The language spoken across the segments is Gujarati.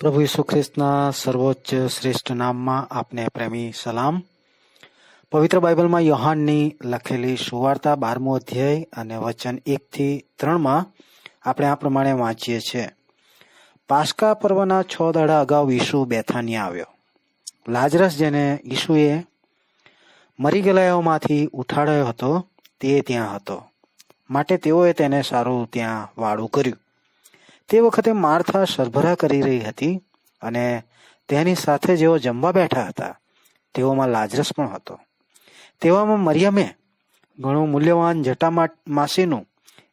પ્રભુ ઈસુ ખ્રિસ્તના સર્વોચ્ચ શ્રેષ્ઠ નામમાં આપને પ્રેમી સલામ. પવિત્ર બાઇબલમાં યોહાનની લખેલી સુવાર્તા બારમો અધ્યાય અને વચન એકથી ત્રણમાં આપણે આ પ્રમાણે વાંચીએ છીએ. પાસ્કા પર્વના છ દાડા અગાઉ ઈસુ બેથાની આવ્યો. લાજરસ જેને ઈસુએ મરી ગયેલાઓમાંથી ઉઠાડ્યો હતો તે ત્યાં હતો. માટે તેઓએ તેને સારું ત્યાં વાળું કર્યું. તે વખતે માર્થા સરભરા કરી રહી હતી અને તેની સાથે જેઓ જમવા બેઠા હતા, તેઓમાં લાજરસ પણ હતો. તેવામાં મરિયમે ઘણું મૂલ્યવાન જટામા માસીનું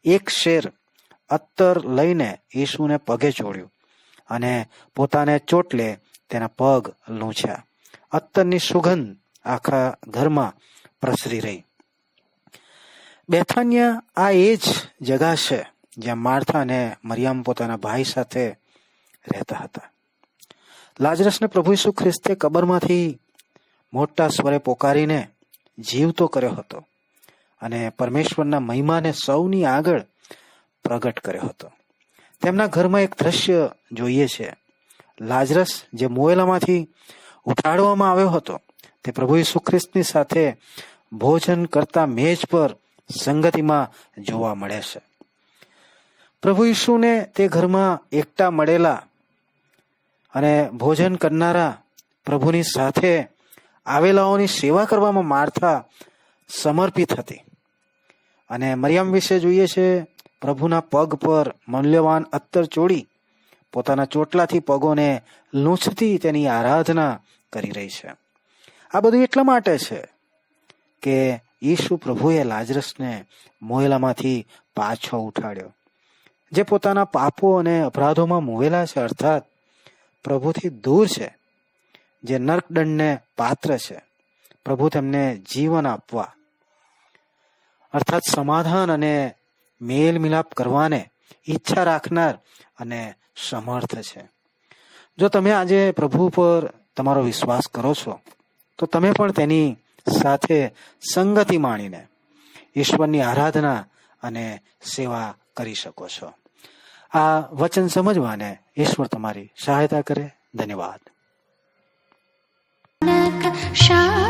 એક શેર અત્તર લઈને ઈસુને પગે ચોડ્યું અને પોતાને ચોટલે તેના પગ લૂંછ્યા. અત્તરની સુગંધ આખા ઘરમાં પ્રસરી રહી. બેથાનિયા આ એ જ જગા છે જ્યાં માર્થા અને મરિયામ પોતાના ભાઈ સાથે રહેતા હતા. લાજરસને પ્રભુ ઈસુ ખ્રિસ્તે કબરમાંથી મોટા સ્વરે પોકારીને જીવતો કર્યો હતો અને પરમેશ્વરના મહિમાને સૌની આગળ પ્રગટ કર્યો હતો. તેમના ઘરમાં એક દ્રશ્ય જોઈએ છે. લાજરસ જે મોયેલામાંથી ઉઠાડવામાં આવ્યો હતો, તે પ્રભુ ઈસુ ખ્રિસ્તની સાથે ભોજન કરતા મેજ પર સંગતિમાં જોવા મળે છે. પ્રભુ ઈસુને તે ઘરમાં એકટા મળેલા અને ભોજન કરનારા પ્રભુની સાથે આવેલાઓની સેવા કરવામાં માર્થા સમર્પિત હતી. અને મરિયમ વિશે જોઈએ છે, પ્રભુના પગ પર મૂલ્યવાન અત્તર ચોડી પોતાના ચોટલાથી પગોને લૂંછતી તેની આરાધના કરી રહી છે. આ બધું એટલા માટે છે કે ઈશુ પ્રભુએ લાજરસને મોયલામાંથી પાછો ઉઠાડ્યો. જે પોતાના પાપો અને અપરાધોમાં મોવેલા છે, અર્થાત પ્રભુથી દૂર છે, જે નર્કદંડને પાત્ર છે. પ્રભુ તેમને જીવન આપવા, અર્થાત સમાધાન અને મેલ મિલાપ કરવાને ઈચ્છા રાખનાર અને સમર્થ છે. જો તમે આજે પ્રભુ પર તમારો વિશ્વાસ કરો છો, તો તમે પણ તેની સાથે સંગતિ માણીને ઈશ્વરની આરાધના અને સેવા કરી શકો છો. આ વચન સમજવાને ઈશ્વર તમારી સહાયતા કરે. ધન્યવાદ. શા